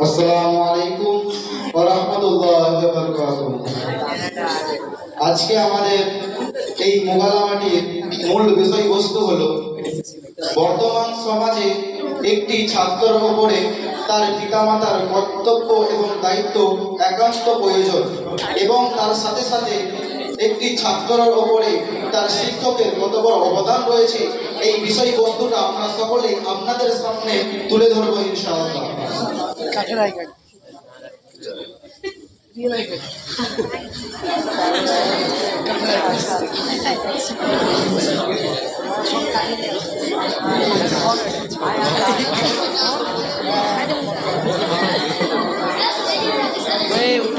আসসালামু আলাইকুম ওয়া আজকে আমাদের এই মোগালামাটির মূল বিষয়বস্তু হলো, বর্তমান সমাজে একটি ছাত্রের উপরে তার পিতামাতার কর্তব্য এবং দায়িত্ব একান্ত প্রয়োজন এবং তার সাথে সাথে একটি ছাত্রের ওপরে তার শিক্ষকের কত বড় অবদান রয়েছে এই বিষয়বস্তুটা আমরা সকলেই আপনাদের সামনে তুলে ধরবো ইনশাআল্লাহ।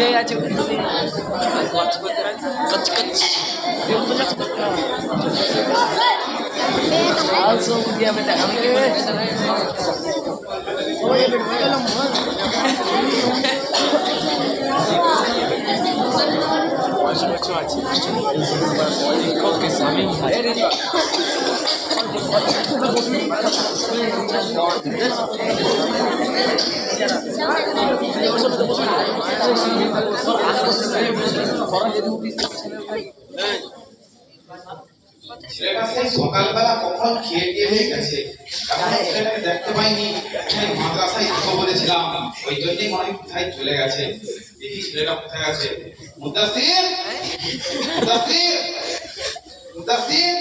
Dia aja kuat sebetulnya. Kec kec. Dia banyak Also dia beda kami. Oh ya beda dalam. কচ কচ আর সব দিয়ে আমি দেখাম ছেলেটা সেই সকালবেলা কখন খেয়ে দিয়ে গেছে? এখনও ছেলেটাকে দেখতে পাইনি। মাদ্রাসায় এসো বলেছিলাম। ওই জন্যই মনে কোথায় চলে গেছে। দেখি ছেলেটা কোথায় আছে। মুদাসির মুদাসির মুদাসির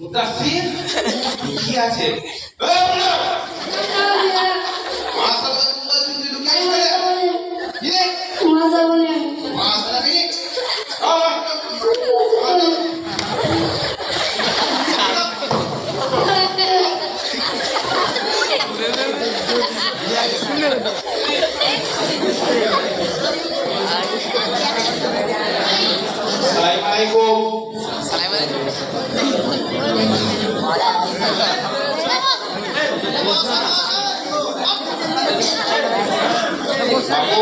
মুদাসির কি আছে এই মুন্না! মাদ্রাসায় মুদাসির তুই লুকিয়ে গেলে? কি রে? মাদ্রাসা কি? আহ! আসসালামু আলাইকুম বাবু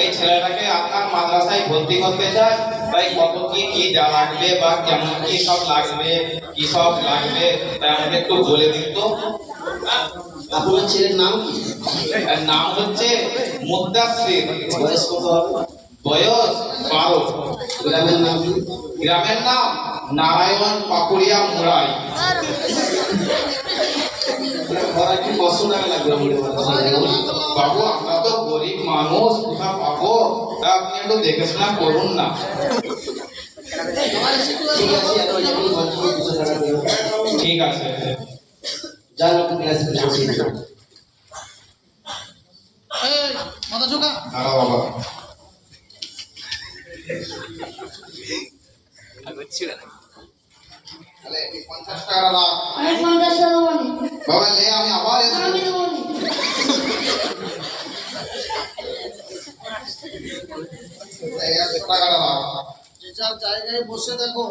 এই ছেলেটাকে আপনার মাদ্রাসায় ভর্তি করতে চাই। তাই কত কি কি যা লাগবে বা কেমন কি সব লাগবে কি সব লাগবে তাই আমাকে একটু বলে দিন তো। আপনার ছেলের নাম কি? নাম হচ্ছে বয়স কত হবে? বয়স বারো। গ্রামের নাম গ্রামের নাম নারায়ণ পাকুড়িয়া মুরাই? বাবু গরিব মানুষ কোথা পাবো। তা আপনি একটু দেখেশোনা করুন না। ঠিক আছে। যান একটু বাবা। পঞ্চাশ টাকা বাবা লে আমি আবার এসে এই এক টাকাটা দাও যে যার জায়গায় বসে দেখো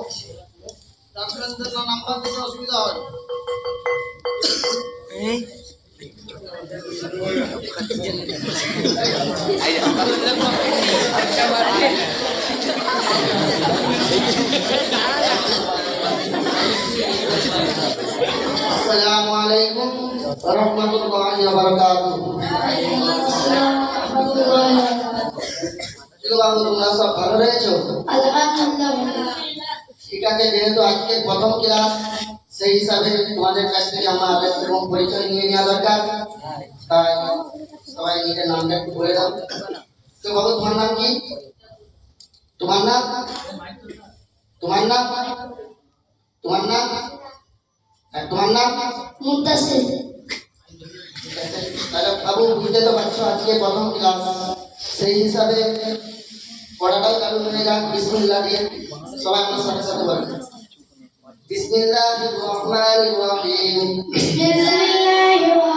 ডাক্তারদের না নাম্বার দিতে অসুবিধা হয় আসসালামু আলাইকুম ওয়া রাহমাতুল্লাহি ওয়া বারাকাতুহু কি বাবু তোমরা সব ভালো রয়েছো ঠিক আছে যেহেতু আজকে প্রথম ক্লাস সেই হিসাবে তোমাদের কাছ থেকে আমার আদেশ এবং পরিচয় নিয়ে নেওয়া দরকার তাই সবাই নিজের নামটা একটু বলে দাও তো বাবু তোমার নাম কি তোমার নাম তোমার নাম তোমার নাম আর তোমার নাম ঠিক আছে তাহলে বাবু বুঝতে তো পারছ আজকে প্রথম ক্লাস সেই হিসাবে পড়াটাও চালু হয়ে যাক, বিসমিল্লাহ দিয়ে সবাই আমার সাথে সাথে বলেন। বিসমিল্লাহির রহমানির রহিম। আলিফুন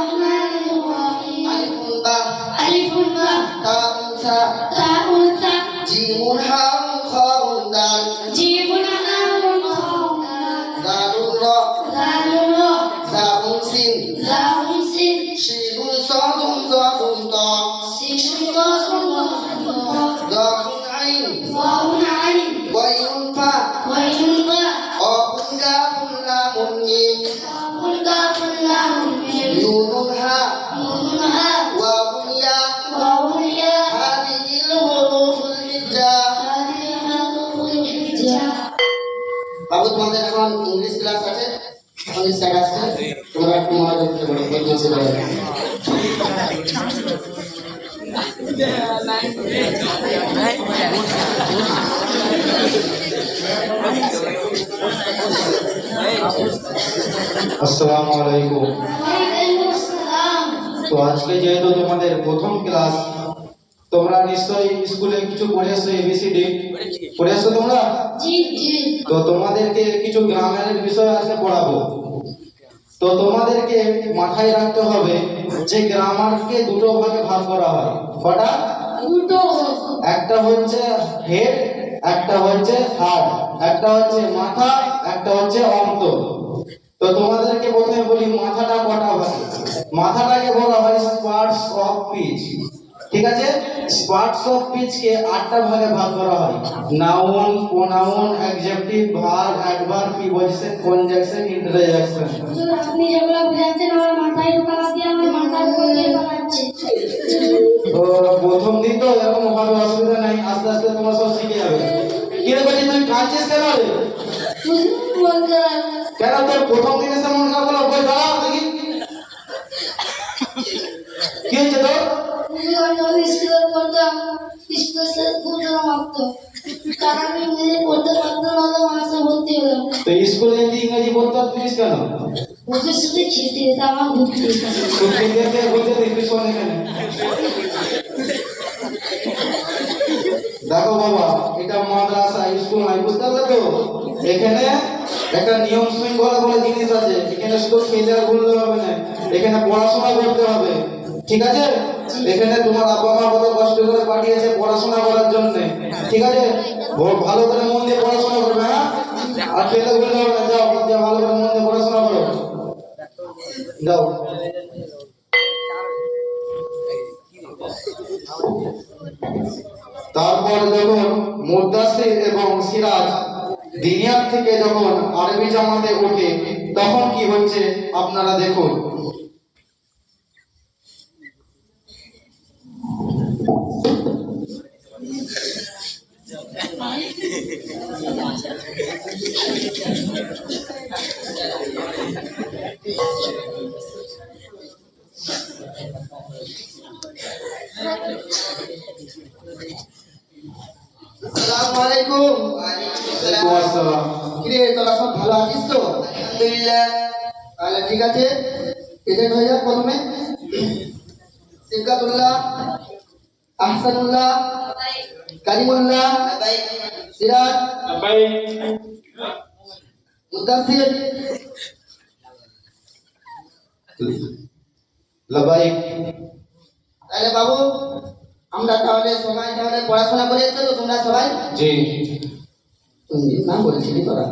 আসসালামু আলাইকুম তো আজকে যেহেতু তোমাদের প্রথম ক্লাস তোমরা নিশ্চয়ই স্কুলে কিছু পড়ে আসছো এবিসিডি পড়ে আসছো তোমরা? তো তোমাদেরকে কিছু গ্রামারের বিষয় আজকে পড়াবো। তো তোমাদেরকে মাথায় রাখতে হবে যে গ্রামারকে দুটো ভাগে ভাগ করা হয়। কটা? একটা হচ্ছে হেড একটা হচ্ছে হার্ট একটা হচ্ছে মাথা, একটা হচ্ছে অন্তর তো তোমাদেরকে প্রথমে বলি মাথাটা কটা ভাগে মাথাটাকে বলা হয় স্পার্টস অফ পিচ। ঠিক আছে? স্পার্টস অফ পিচকে আটটা ভাগে ভাগ করা হয়। Noun, pronoun, adjective verb adverb preposition conjunction interjection. আপনি যেগুলো বোঝাচ্ছেন, আমার মাথায় ঢোকা দিয়ে কাঁদছিস কেন রে বলতে কেন তোর প্রথম দিনে সে মন খারাপ হলো বই দাঁড়া দেখি। কি হয়েছে তোর? যখন স্কুলে পড়তাম স্কুলে স্যার খুব জোর মারতো কারণ আমি ইংরেজি পড়তে পারতাম না তো মাসে ভর্তি হলাম তো স্কুলে যদি ইংরেজি পড়তে পারতিস কেন? ওদের সাথে খেতে যেতাম আমার ঘুরতে যেতাম তুই খেতে বলতে দেখবি শোন এখানে দেখো বাবা এটা মাদ্রাসা স্কুল নাই বুঝতে পারলে তো এখানে একটা নিয়ম শৃঙ্খলা বলে জিনিস আছে এখানে হবে না। এখানে পড়াশোনা করতে হবে। ঠিক আছে? এখানে তোমার আব্বা মা কত কষ্ট করে পাঠিয়েছে পড়াশোনা করার জন্য। ঠিক আছে? ভালো করে মন দিয়ে পড়াশোনা করবে হ্যাঁ? আর হবে না, যাও ভালো করে মন দিয়ে পড়াশোনা করো। যাও। তারপর যখন মুদাসির এবং সিরাজ দিনিয়ার থেকে যখন আরবি জামাতে ওঠে তখন কি হচ্ছে? আপনারা দেখুন। আসসালামু আলাইকুম ওয়ালাইকুম আসসালাম। কিরে তোরা সব ভালো আছিস তো? আলহামদুলিল্লাহ। তাহলে ঠিক আছে প্রেজেন্ট হয়ে যাক প্রথমে। সিফকাতুল্লাহ আহসানুল্লাহ কারিমুল্লাহ সিরাজ মুদাসির লাবাইক। তাহলে বাবু আমরা তাহলে সবাই তাহলে পড়াশোনা করে যাচ্ছ তো তোমরা সবাই? জি। তুমি না বলছিলি তোরা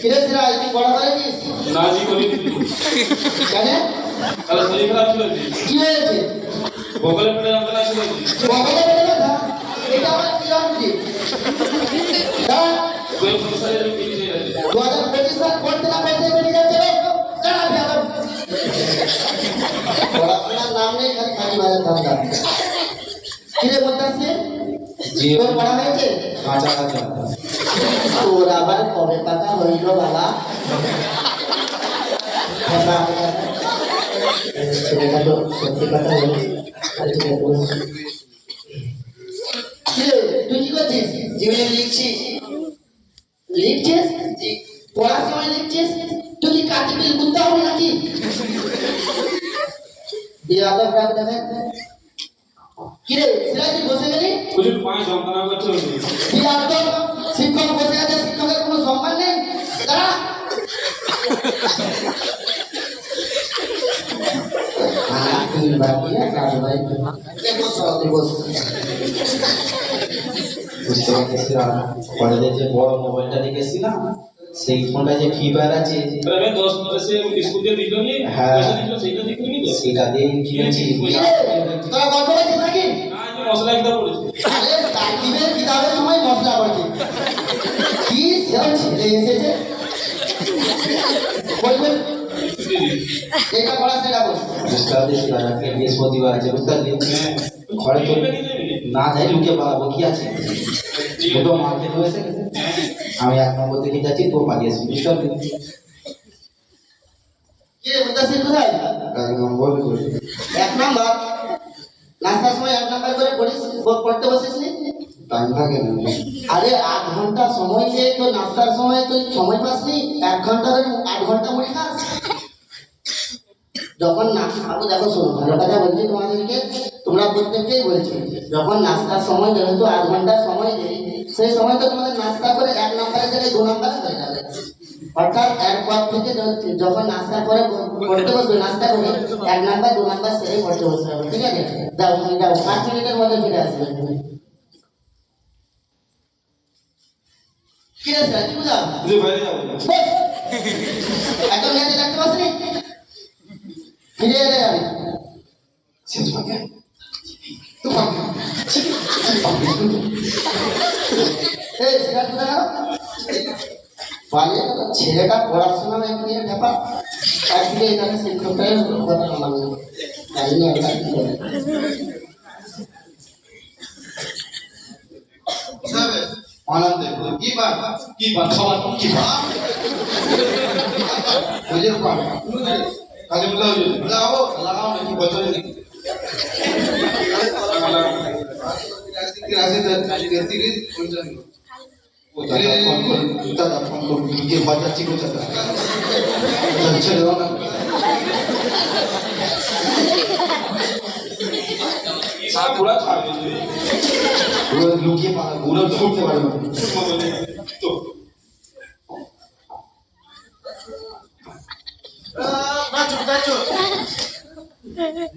কিরে? সিরাজ তুই পড়া করেছিস নাজি করি কেন? তাহলে শরীর খারাপ ছিল কি কি হয়েছে? বগলে পেটে যন্ত্রণা ছিল কি বগলে বেড়ে ব্যথা? এটা কি গেছে দু হাজার পঁচিশ সাল পড়তে না পড়তে বেরিয়ে বেয়াদব। পড়াশোনার নাম নেই খালি খালি বাজার ধান্দা কিরে বলতেছে জি। তোর পড়া হয়েছে? তোর আবার কবে পাতা হইল বাবা, ছেলেটা তো সত্যি কথা তুই কি করছিস? জীবনে লিখছি। লিখছিস? আবার ডাক দেবে কিরে সিরাজি বসে গেলি প্রচুর পায়ে যন্ত্রণা করছে কি একদম শিক্ষক বসে আছে শিক্ষকের কোনো সম্মান নেই দাঁড়া কলেজে যে বড় মোবাইলটা দেখেছিলাম সেই ফোনটা যে কিপ্যাড আছে। আমি দশ ধরে সে স্কুল দিয়ে দিল নি হ্যাঁ। পয়সা দিল নি সেটা দিয়ে কিনেছি। গল্প নাকি? না আমি মশলা কিনা পড়েছি। আরে তাকিবের কিতাবের সময় মশলা করছি কি সেরা ঘরে ছেলে এসেছে? বলবেন এটা পড়া সেটা বল বুঝতে পারছি আজকে বৃহস্পতিবার আছে বুঝতে ঘরে না। যাই লুকে পালাবো কি আছে। মার্কেট হয়েছে। আমি এক নম্বর দিকে যাচ্ছি তো পালিয়েছি পারলি কে মুদাসির কোথায়? এক নম্বর এক নম্বর? নাস্তার সময় এক নম্বর করে পড়িস পড়তে বসিস নি? টাইম থাকে না। আরে আধ ঘণ্টা সময় যে তো নাস্তার সময় তুই সময় পাসনি? এক ঘণ্টা ধরে আট ঘণ্টা মুড়ি খাস? যখন নাস্তা দেখো শোনো ভালো কথা বলছি তোমাদেরকে তোমরা প্রত্যেককেই বলছি যখন নাস্তার সময় যেহেতু আধ ঘণ্টার সময় দেই সেই সময় তো তোমাদের নাস্তা করে এক নম্বরের জায়গায় দু নম্বরে হয়ে যাবে। অর্থাৎ এরপর থেকে যখন নাস্তা করে পড়তে বসবে নাস্তা করে এক নাম্বার দু নাম্বার সেরে পড়তে বসতে হবে ঠিক আছে? যাও তুমি যাও পাঁচ মিনিটের মধ্যে ফিরে আসবে। কি আছে কি বুঝা যাব একদম রাখতে পারছি ফিরে এলে যাবে শেষ হবে এই সিগারেট কোথায় গেল? পালিয়ে গেল। ছেলেটা পড়াশোনা নিয়ে ব্যাপার একদিকে এখানে শিক্ষকটাই কথা শোনাবে জানি না এটা কি করে। আনন্দে কি বার কি বার খাবার কি বার বুঝে পার বলা হইল লাগাবো লাগাও নাকি বছরে নাকি দাদা ফোন করুন দাদা ফোন করুন কে বাজাচ্ছি কোথা ছেড়ে দাও না আর পুরা ছাড়বে পুরো লুকিয়ে পালা পুরো ছুটতে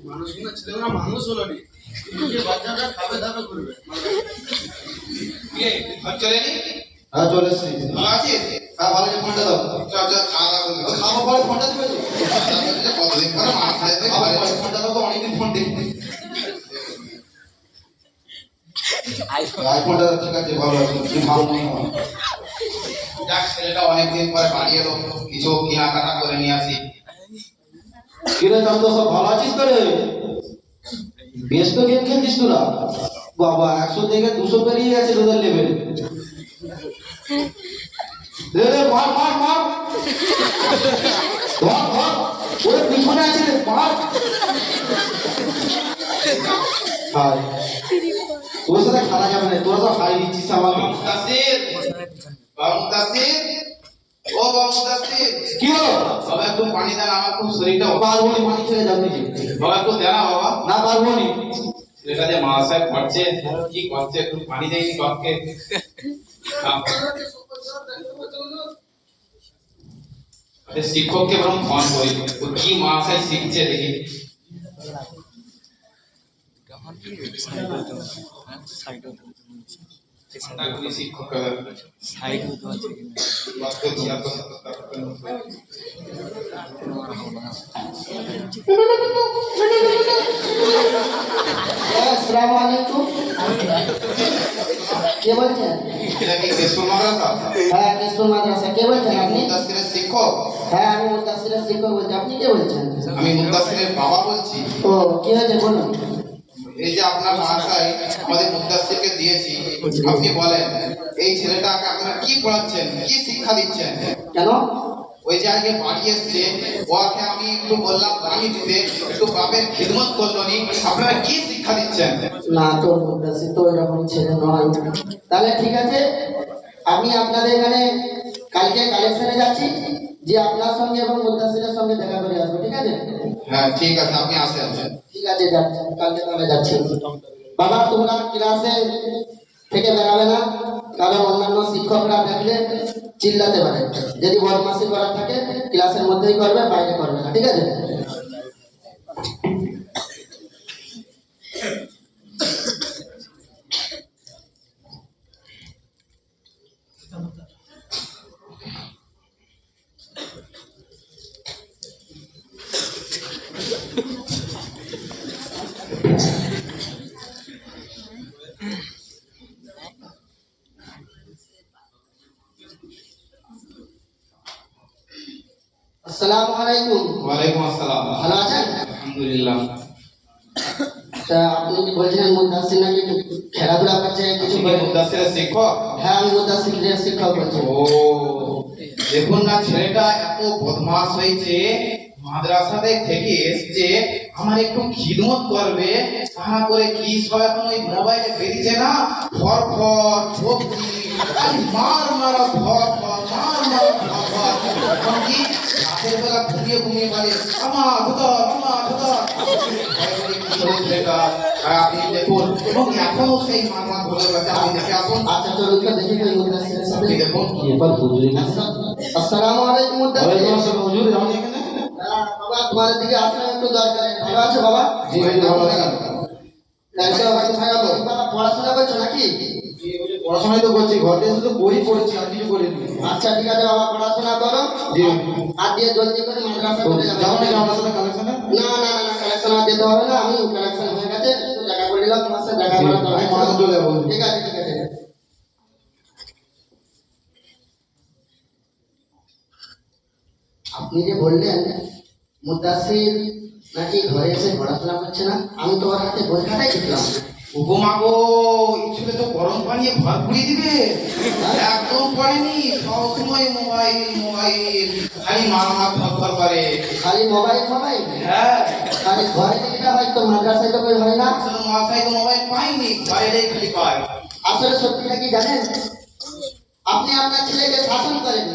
মানুষগুলো ছেলেগুলো মানুষ হলো নি। বাচ্চাটা খাবে দাবে করবে চলে নি হ্যাঁ চলে এসছি। ভালো আছিস? হ্যাঁ ভালো ফোনটা দাও। চল চল খাওয়া দাওয়া খাব পরে ফোনটা দিবে তো? কতদিন পরে? মাছ খাইতে খাব ফোনটা দাও তো অনেকদিন ফোন দেখতে আইফোনটা ঠিক আছে ভালো আছে। ভালো হয়। যাক ছেলেটা অনেকদিন পরে বাড়ি এলো। কিছু কেনাকাটা করে নিয়ে আসি। কিরে সব ভালো আছিস তো রে বেশ গেম খেলছিস তোরা। বাবা, একশো থেকে দুশো পেরিয়ে গেছে তোদের লেভেল মার মার মার। ধর ধর। ওরে, পিছনে আছে রে, মার। তোর সাথে খেলা যাবে না, তোরা তো হাই দিচ্ছিস আমাকে। বাবু কি হলো? বাবা একটু পানি দেন আমার খুব শরীরটা পারব নি পানি ছেড়ে যাও নিজে বাবা একটু দেন বাবা। না পারব নি। ছেলেটা যে মাসায় পড়ছে কি করছে একটু পানি দেয়নি বাপকে। শিক্ষককে বরং ফোন করি। ও কি মাসায় শিখছে দেখি। ঠান্ডা কে বলছেন এটা কি মাদ্রাসা হ্যাঁ কে বলছেন আপনি মুদাসিরের শিক্ষক হ্যাঁ আমি মুদাসিরের শিক্ষক বলছি? আপনি কে বলছেন আমি মুদাসিরের বাবা বলছি ও কি হয়েছে বলুন এই যে আপনার আমাদের মুদাসিরকে দিয়েছি আপনি বলেন এই ছেলেটাকে আপনারা কি পড়াচ্ছেন? কি শিক্ষা দিচ্ছেন? কেন? ওই যে আগে বাড়ি এসছে ওকে আমি একটু বললাম পানি দিতে একটু বাপের খিদমত করল নি আপনারা কি শিক্ষা দিচ্ছেন? না মুদাসির তো এরকম ছেলে নয়। তাহলে ঠিক আছে আমি আপনাদের এখানে কালকে কালেকশনে যাচ্ছি। যে আপনার সঙ্গে এবং মুদাসিরের সঙ্গে দেখা করে আসব ঠিক আছে? হ্যাঁ ঠিক আছে আপনি আসেন ঠিক আছে যাচ্ছি কালকে তাহলে যাচ্ছি। বাবা তোমরা ক্লাসে থেকে বেরাবে না কারণ অন্যান্য শিক্ষকরা দেখলে চিল্লাতে পারে। যদি বদমাসি করার থাকে ক্লাসের মধ্যেই করবে বাইরে করবে না ঠিক আছে? করবে তাহা করে কি সব এখন ওই মোবাইলে বেরিয়েছে না? ফর ফর সবজি খালি মার মারা ফর ফর মার মারা ফর ফর এখন কি রাতের বেলা ঘুমিয়ে ঘুমিয়ে বলে আমা ধুতর আমা ধুতর কি হলো ছেলেটা আর আপনি দেখুন এবং এখনও সেই মার মার বলে বেড়াচ্ছে আপনি দেখে আসুন। আচ্ছা চলুন তো দেখি তো এই মুদাসিরের সাথে আপনি দেখুন। এবার হুজুরি না আসসালামু আলাইকুম মুদাসির ওয়ালাইকুম আসসালাম হুজুর আপনি এখানে হ্যাঁ, বাবা তোমার দিকে আসলে একটু দরকার ভালো আছো বাবা? জি ভাই ভালো আছি। পড়াশোনা করছ নাকি? পড়াশোনাই তো করছি। ঘরে তো বই পড়েছি আর কিছু করিনি। আচ্ছা ঠিক আছে বাবা পড়াশোনা করো। জি। আর দিয়ে জলদি করে মাদ্রাসা যাবে। যাও নাকি আমার সাথে কালেকশনে না না না না কালেকশন আর যেতে হবে না। আমি কালেকশন হয়ে গেছে একটু দেখা করে নিলাম তোমার সাথে দেখা করার আমি দরকার চলে যাব। ঠিক আছে ঠিক আছে। আপনি যে বললেন মুদাসির নাকি ঘরে এসে পড়াশোনা করছে না? আমি তো ওর হাতে বই খাতাই উপমা গো ইচ্ছুলে তো গরম দিবে। একদম পড়েনি সব সময় মোবাইল মোবাইল খালি মার মার ধর ধর করে। খালি মোবাইল মোবাইল? হ্যাঁ। খালি ঘরে যেটা হয় তো মাদ্রাসায় তো হয় না? আসলে মহাশয় তো মোবাইল পাইনি বাইরে খালি পায় আসলে সত্যিটা কি জানেন? আপনি আপনার ছেলেকে শাসন করেন।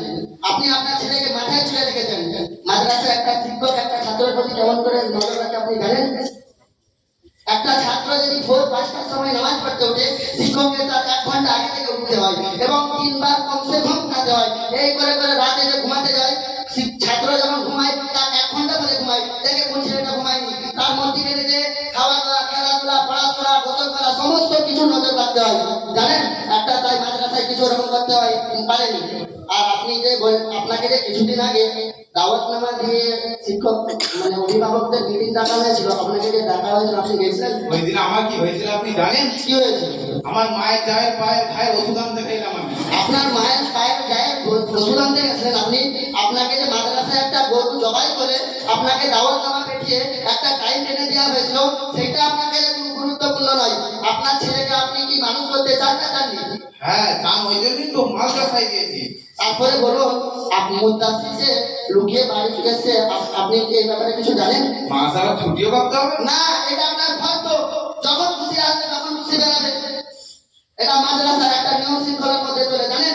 আপনি আপনার ছেলেকে মাথায় তুলে রেখেছেন। মাদ্রাসায় একটা শিক্ষক, একটা ছাত্রের প্রতি কেমন করে নজর রাখে আপনি জানেন একটা ছাত্র যদি ভোর পাঁচটার সময় নামাজ পড়তে ওঠে, শিক্ষককে তার এক ঘণ্টা আগে থেকে উঠতে হয় এবং তিনবার কমসে কম উঠাতে হয়। এই করে করে রাতে যে ঘুমাতে যায় ছাত্র যখন ঘুমায়, তার এক ঘণ্টা করে ঘুমায়। দেখে কোন ছেলেটা ঘুমায়নি? তার মধ্যে যে খাওয়া দাওয়া, খেলাধুলা, পড়াশোনা, গোসল করা সমস্ত কিছু নজর রাখতে হয়। জানেন? একটা তাই মাদ্রাসায় কিছু ওরকম করতে হয় পারেনি। আর আপনি যে আপনাকে যে কিছুদিন আগে দাওয়াতনামা দিয়ে শিক্ষক মানে অভিভাবকদের মিটিং ডাকা হয়েছিল আপনাকে যে ডাকা হয়েছিল আপনি গেছিলেন? ওই দিন আমার কি হয়েছিল আপনি জানেন? কি হয়েছে আমার মায়ের চায়ের পায়ের খায় ওষুধ আনতে খাইলাম আমি। আপনার মায়ের পায়ের গায়ে ওষুধ আনতে গেছিলেন আপনি? আপনাকে যে মাদ্রাসায় একটা গরু জবাই করে আপনাকে দাওয়াত নামা পেটিয়ে একটা টাইম টেনে দেওয়া হয়েছিল সেটা আপনাকে গুরুত্বপূর্ণ নয়। আপনার ছেলেকে আপনি কি মানুষ করতে চান না চাননি? হ্যাঁ চান ওই জন্যই তো মাদ্রাসায় দিয়েছি তারপরে বলুন আপনি মুদাসি যে লুকিয়ে বাড়ি ফিরে আপনি কি এই ব্যাপারে কিছু জানেন? মাসারা ছুটিও করতে হবে? না এটা আপনার ঘর তো। যখন খুশি আসবে তখন খুশি বেড়াবে। এটা মাদ্রাসার একটা নিয়ম শৃঙ্খলার মধ্যে চলে জানেন?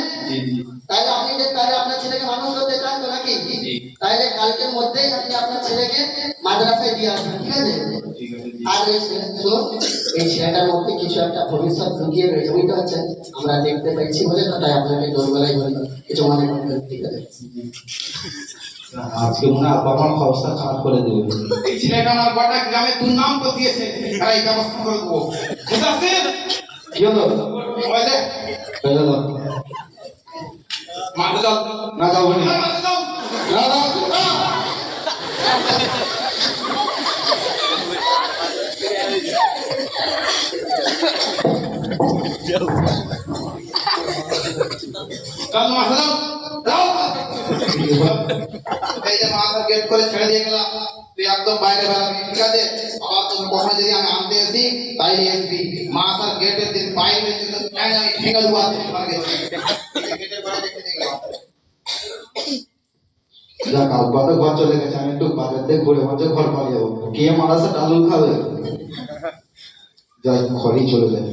তাহলে আপনি যে তাহলে আপনার ছেলেকে মানুষ করতে চান তো নাকি? তাহলে কালকের মধ্যেই আপনি আপনার ছেলেকে মাদ্রাসায় দিয়ে আসবেন ঠিক আছে? আর এই ছেলে- এই ছেলেটার মধ্যে কিছু একটা ভবিষ্যৎ লুকিয়ে রয়েছে বুঝতে পারছেন? আমরা দেখতে পেয়েছি বলে তাই আপনাকে জোরবেলায় বলি কিছু মনে করবেন? ঠিক আছে। আজকে মনে হয় আমার অবস্থা খারাপ করে দেবে। এই ছেলেটা আমার গোটা গ্রামে দুর্নাম করে দিয়েছে আর এই ব্যবস্থা করে দেবো। মুদাসির কি হলো? মাঠে চল না। যাব না না, না, না। চল মাঠে এই যে মাথার গেট করে ছেড়ে দিয়ে গেলাম তুই একদম বাইরে বেরাবি ঠিক আছে আবার তোকে কখনো যদি আমি আনতে আসি তাই আসবি মাথার গেটের দিন বাইরে আমি ভেঙে দেবো গেটের বাইরে দেখে গেলাম যাক আব্বা ঘর চলে গেছে আমি একটু বাজার থেকে ঘুরে মাঝে ঘর পালিয়ে যাব কে মারাসে ডালুল খাবে যাই ঘরেই চলে যায়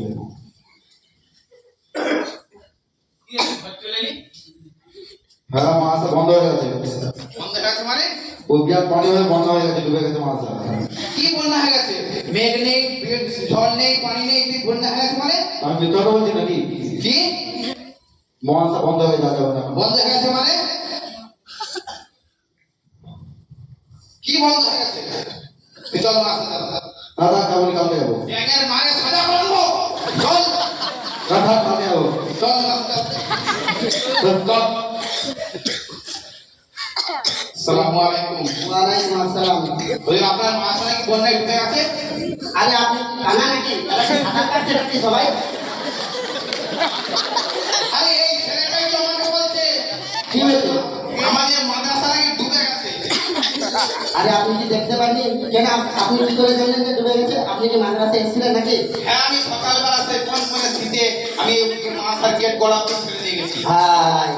হ্যাঁ মাসা বন্ধ হয়ে গেছে বন্ধ গেছে মানে? বিয়ার পানি হয়ে বন্ধ হয়ে গেছে ডুবে গেছে মাসা কি বন্যা হয়ে গেছে? মেঘ নেই ঝড় নেই পানি নেই তুই বন্যা হয়ে গেছে মানে? আমি ভিতরে বলছি নাকি? কি? মহাসা বন্ধ হয়ে যাবে বন্ধ। হয়ে গেছে মানে? কি বন্ধ হয়ে গেছে? তুই মাছ না থাক কাবুলি যাব? ব্যাঙের মারে সাজা করে আলাইকুম আসসালাম। ওই আপনার ঢুকে গেছে? আরে আপনি কানা নাকি? তারা কি সাঁতার কাটছে নাকি সবাই? আরে এই ছেলেটাই তো আমাকে বলছে। কি হয়েছে আমাদের মাদ্রাসা নাকি ডুবে গেছে? আরে আপনি কি দেখতে পাননি? কেন আপ- আপনি কি করে জানলেন যে ডুবে গেছে? আপনি কি মাদ্রাসায় এসেছিলেন নাকি? হ্যাঁ আমি সকালবেলা সেই কোন কোন আমি মাথার গেট গড়া ছেড়ে দিয়ে গেছি। ভাই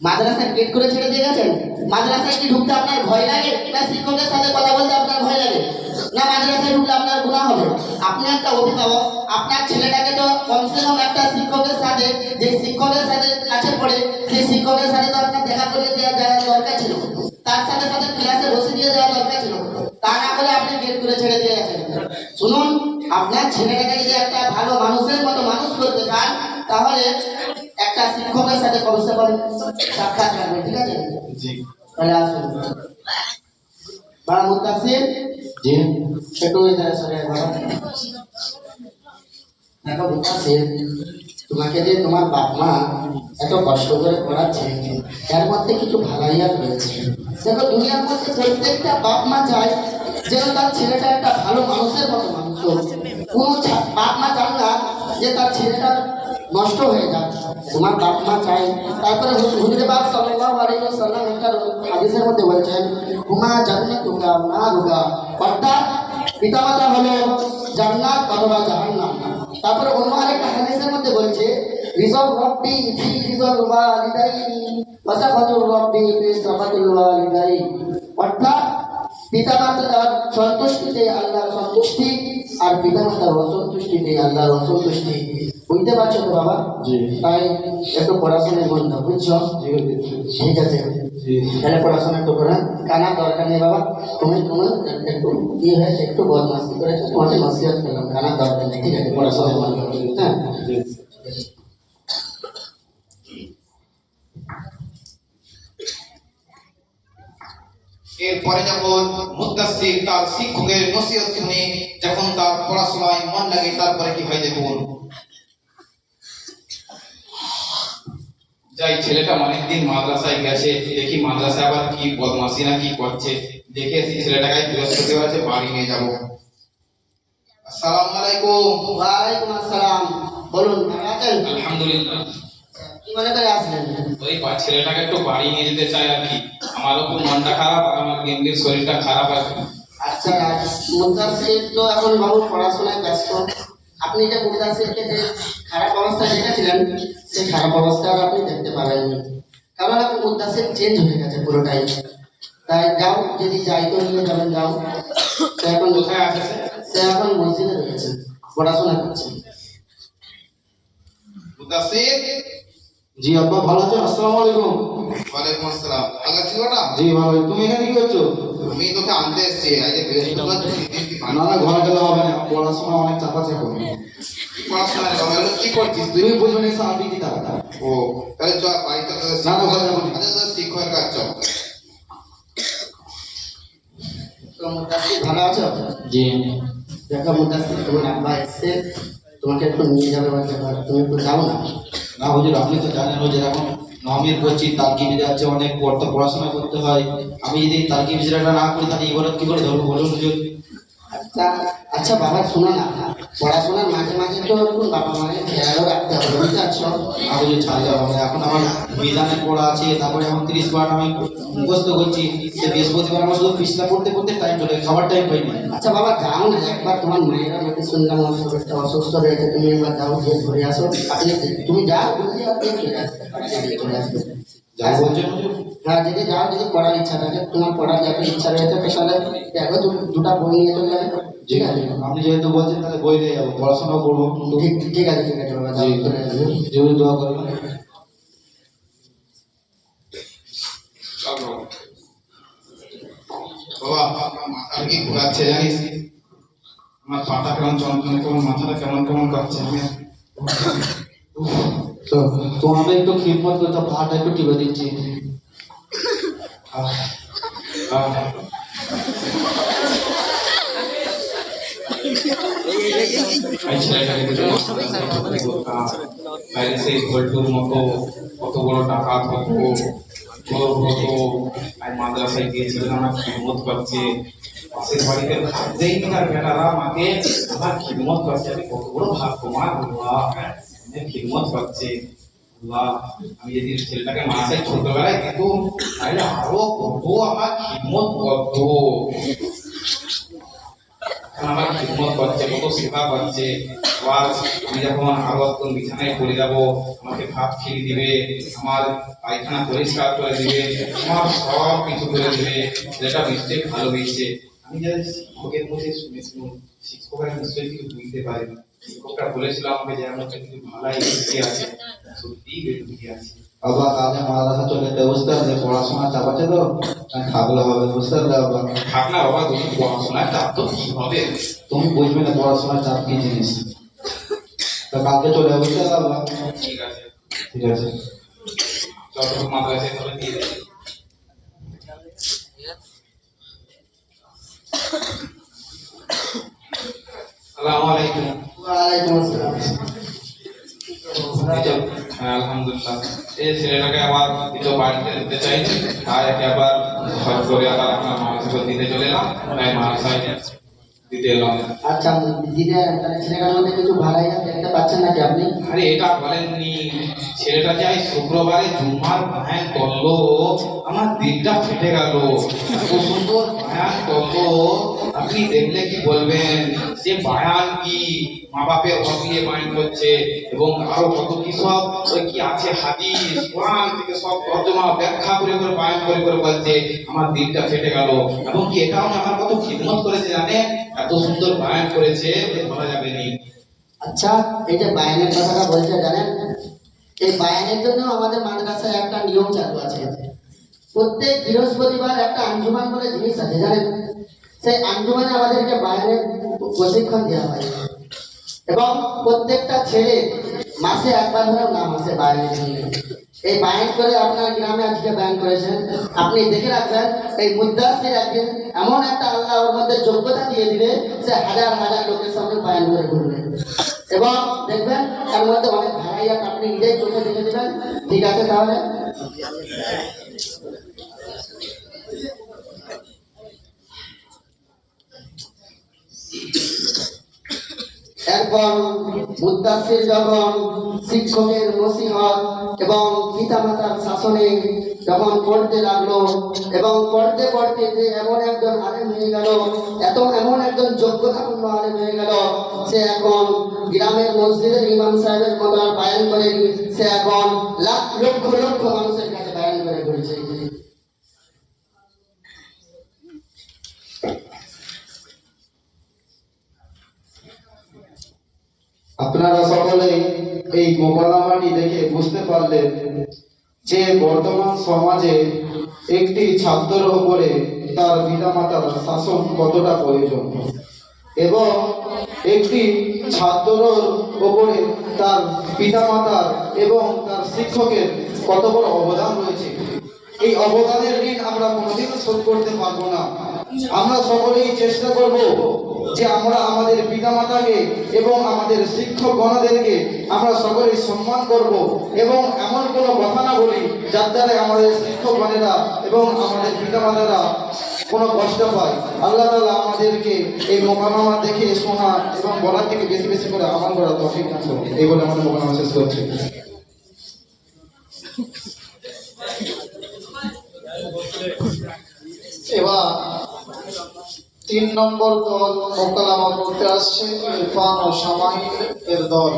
মাদ্রাসার গেট করে ছেড়ে দিয়ে গেছেন? মাদ্রাসায় কি ঢুকতে আপনার ভয় লাগে? না শিক্ষকের সাথে কথা বলতে আপনার ভয় লাগে? না মাদ্রাসায় ঢুকলে আপনার গুণা হবে? আপনি একটা অভিভাবক আপনার ছেলেটাকে তো কমসে কম একটা শিক্ষকের সাথে যে শিক্ষকের সাথে কাছে পড়ে সেই শিক্ষকের সাথে তো আপনার দেখা করে দেওয়া দেওয়া দরকার ছিল। তার সাথে সাথে ক্লাসে বসে দিয়ে দেওয়া দরকার ছিল। তা না আপনি গেট করে ছেড়ে দিয়ে শুনুন আপনার ছেলেটাকে যদি একটা ভালো মানুষের মতো মানুষ করতে চান তাহলে একটা শিক্ষকের সাথে কমসে কম সাক্ষাৎ ঠিক আছে? তাহলে আসুন। বাবা মুদাসির জি। সরে দেখো মুদাসির তোমাকে যে তোমার বাপ মা এত কষ্ট করে পড়াচ্ছে এর মধ্যে কিছু ভালাইয়াত রয়েছে। দেখো, দুনিয়ার মধ্যে প্রত্যেকটা বাপ মা চায় যেন তার ছেলেটা একটা ভালো মানুষের মতো মানুষ। কোনো বাপ মা চান না যে তার ছেলেটা নষ্ট হয়ে যাক। তোমার বাপ মা চাই তারপরে হুজুরে বাপ সাল্লাল্লাহু আলাইহি ওয়াসাল্লাম একটা হাদিসের মধ্যে বলছেন হুমা জান্নাতুকা নারুকা অর্থাৎ পিতামাতা হলো জান্নাত অথবা জাহান্নাম। তারপরে অন্য আরেকটা হাদিসের মধ্যে বলছে রিজব রব্বি ফি রিজল ওয়ালিদাইনি ওয়া সাফাতুর রব্বি ফি সাফাতুল ওয়ালিদাইন অর্থাৎ পিতামাতার সন্তুষ্টিতে আল্লাহর সন্তুষ্টি আর পিতামাতার অসন্তুষ্টিতে আল্লাহর অসন্তুষ্টি। বুঝতে পারছ তো বাবা। তাই একটু পড়াশোনায় মন দাও বুঝছ? ঠিক আছে। তাহলে পড়াশোনা একটু করে কানা দরকার নেই বাবা। তুমি তুমি একটু কি হয়েছে একটু বদমাস্তি করেছ তোমাকে নসিহত করলাম কানা দরকার নেই ঠিক আছে পড়াশোনায় মন দাও হ্যাঁ এরপরে যখন মুদাসির তার শিক্ষকের নসিহত শুনে যখন তার পড়াশোনায় মন লাগে তারপরে কি হয় দেখুন? যাই ছেলেটা অনেকদিন মাদ্রাসায় গেছে দেখি মাদ্রাসায় আবার কি বদমাসি না কি করছে। দেখে সেই ছেলেটাকে বৃহস্পতিবার আছে বাড়ি নিয়ে যাব। আসসালামু আলাইকুম। ওয়ালাইকুম আসসালাম। বলুন আলহামদুলিল্লাহ। কি মনে করে আসলেন ওই ছেলেটাকে একটু বাড়ি নিয়ে যেতে চাই আর কি। আমারও খুব মনটা খারাপ আর আমার এমনি শরীরটা খারাপ আছে আচ্ছা মুদাসির তো এখন বাবু পড়াশোনায় ব্যস্ত। আপনি যে মুদাসিরকে যে খারাপ অবস্থায় রেখেছিলেন সেই খারাপ অবস্থা আপনি দেখতে পাবেননি কারণ এখন চেঞ্জ হয়ে গেছে পুরোটাই। তাই যাও যদি যাই তো নিয়ে যাবেন যাও। সে এখন কোথায় আছে সে? এখন মসজিদে রয়েছে পড়াশোনা করছে। জি আব্বা ভালো আছেন আসসালামু আলাইকুম। ওয়ালাইকুম আসসালাম। ওটা জি ভালো তুমি এখানে কি করছ? আমি তোকে আনতে এসেছি। আজ বৃহস্পতিবার না না ঘরে গেলে হবে না। পড়াশোনা অনেক চাপ আছে এখন। পড়াশোনা কি করছিস? তুই তুমি বুঝবে না সাহাবি কি তারা ও তাহলে চল বাড়িতে না, না, ঘরে যাব না। আচ্ছা শিক্ষকের কাজ চল। ভালো আছো? জি। দেখো মুদাসির তোমার আব্বা এসছে তোমাকে একটু নিয়ে যাবে তুমি একটু যাও না। না হুজুর আপনি তো জানেন ও এখন নমির করছি তালকি বিজে আছে অনেক পড়তে পড়াশোনা করতে হয়। আমি যদি তালকি মিজরাটা না করি, তাহলে এবার কী করে ধরবো? বলুন হুজুর আচ্ছা আচ্ছা বাবা শোনো না। পড়াশোনার মাঝে মাঝে তো বাবা মায়ের খেয়ালও রাখতে হবে বুঝতে পারছ? না হুজুর ছাড় যাব এখন আমার বিধানের পড়া আছে তারপরে এখন তিরিশ বার আমি মুখস্থ করছি সে বৃহস্পতিবার আমার শুধু পিছলা পড়তে পড়তে টাইম চলে খাবার টাইম পাই না আচ্ছা বাবা যাও না একবার তোমার মায়েরা নাকি শুনলাম আমার শরীরটা অসুস্থ রয়েছে তুমি একবার যাও গিয়ে ঘুরে আসো। আপনি তুমি যাও চলে আসবে চলে আসবে যা বলছেন হুজুর হ্যাঁ যদি যাও যদি পড়ার ইচ্ছা থাকে তোমার পড়ার যাতে ইচ্ছা রয়েছে তো তাহলে দেখো দুটা বই নিয়ে চলে যাবে। ঠিক আছে আপনি যেহেতু বলছেন তাহলে বই নিয়ে যাব পড়াশোনাও করব। ঠিক ঠিক আছে ঠিক আছে বাবা যেহেতু দোয়া করবেন। বাবা আমার মাথা কি ঘোরাচ্ছে জানিস? আমার পাটা কেমন যন্ত্রণা কেমন মাথাটা কেমন কেমন করছে আমি তো তোমাকে একটু খিদমত করতে পাহাড়টা একটু টিপে দিচ্ছি। কত বড় চোর হতো আর মাদ্রাসায় গিয়েছিল আমার করছে পাশের বাড়িতে ভাবতেই আমাকে আমার খিদমত করছে কত বড় ভাগ্যবান বাবা খিদমত করছে আমি যদি ছেলেটাকে মাসে ছোটবেলায় কিন্তু তাহলে আরও কত আমার খিদমত কত আমার খিদমত করছে, কত সেবা করছে। আমি যখন আরও একদম বিছানায় পড়ে যাব, আমাকে ভাত খেয়ে দিবে, আমার পায়খানা পরিষ্কার করে দিবে, আমার সব কিছু করে দিবে যেটা নিশ্চয়ই ভালো হয়েছে। আমি যা শিক্ষকের মধ্যে শুনেছিলাম, শিক্ষকরা নিশ্চয়ই কিছু বুঝতে পারে শিক্ষকরা বলেছিল আমাকে যে আমার কিন্তু ভালাই বেশি আছে সত্যিই বেশি আছে। বাবা কালকে মাদ্রাসা চলে যেতে বুঝতে পারলে পড়াশোনা চাপ আছে তো থাকলে হবে বুঝতে পারলে বাবা থাক না বাবা তুমি পড়াশোনার চাপ তো কি হবে? তুমি বুঝবে না পড়াশোনার চাপ কি জিনিস। তো কালকে চলে যাবে বুঝতে বাবা ঠিক আছে। ঠিক আছে। যতটুকু মাথায় আছে তবে দিয়ে দেবে আসসালামু হ্যাঁ, আলহামদুলিল্লাহ। এই ছেলেটাকে আবার দ্বিতীয় বাড়িতে দিতে চাই আর একে আবার ঘর করে আবার আপনার মানুষকে দিতে চলে এলাম। তাই মানুষাই দিতে এলাম আচ্ছা দিদি ছেলেটার মধ্যে কিছু ভালাই দেখতে পাচ্ছেন নাকি আপনি? আরে এটা বলেননি ছেলেটা যাই শুক্রবারে জুমার ভায়ান করল আমার দিনটা ফেটে গেল। এত সুন্দর ভায়ান করল আপনি দেখলে কি বলবেন? বায়ান কি? মা বাপের অপিয়ে বায়ান করছে এবং আরও কত কি সব? ওই কি আছে হাদিস কোরআন থেকে সব তর্জমা ব্যাখ্যা করে করে বায়ান করে করে বলছে আমার দিনটা ফেটে গেল। এবং কি এটাও আমার কত খিদমত করেছে জানেন? এত সুন্দর বায়ান করেছে বলা যাবে নি। আচ্ছা এই যে বায়ানের কথাটা বলছে, জানেন? এই বায়ানের জন্য আমাদের মাদ্রাসায় একটা নিয়ম চালু আছে। প্রত্যেক বৃহস্পতিবার একটা আঞ্জুমান বলে জিনিস আছে, জানেন? সেই আঞ্জুমানে আমাদেরকে বায়ানের প্রশিক্ষণ দেওয়া হয়। এবং প্রত্যেকটা ছেলে মাসে একবার ধরে না, মাসে জন্য এই বায়ন করে আপনার গ্রামে আজকে ব্যায়াম করেছেন। আপনি দেখে রাখবেন, এই মুদ্রাসির একদিন এমন একটা আল্লাহ ওর মধ্যে যোগ্যতা দিয়ে দিবে, সে হাজার হাজার লোকের সামনে বায়ন করে ঘুরবে। এবং দেখবেন, তার মধ্যে অনেক ভাইয়া, আপনি নিজেই চোখে দেখে দেবেন। ঠিক আছে তাহলে এরপর মুদাসির যখন শিক্ষকের নসিহত এবং পিতামাতার শাসনে যখন পড়তে লাগল এবং পড়তে পড়তে যে এমন একজন আলেম হয়ে গেল, এত এমন একজন যোগ্যতাপূর্ণ আলেম হয়ে গেল, সে এখন গ্রামের মসজিদের ইমাম সাহেবের মতো আর বায়ান করে সে এখন লাখ লক্ষ লক্ষ মানুষের কাছে বায়ান করে ঘুরছে আপনারা সকলেই এই মোকালামাটি দেখে বুঝতে পারলেন যে বর্তমান সমাজে একটি ছাত্রের উপরে তার পিতামাতার শাসন কতটা প্রয়োজন। এবং একটি ছাত্রর উপরে তার পিতামাতার এবং তার শিক্ষকের কত বড় অবদান রয়েছে। এই অবদানের ঋণ আমরা কোনোদিন শোধ করতে পারব না। আমরা সকলেই চেষ্টা করব যে আমরা আমাদের পিতামাতাকে এবং আমাদের শিক্ষক গণদেরকে আমরা সকলেই সম্মান করব এবং এমন কোনো কথা না বলি যার দ্বারা আমাদের শিক্ষক গণেরা এবং আমাদের পিতামাতারা কোনো কষ্ট পায়। আল্লাহ তালা আমাদেরকে এই মোকামা দেখে, শোনা এবং বলার থেকে বেশি বেশি করে আমল করা তফিক করুন। এই বলে আমাদের মোকামা শেষ করছি। এবার তিন নম্বর দল মোকালামা করতে আসছে ইরফান ও সামাহিন এর দল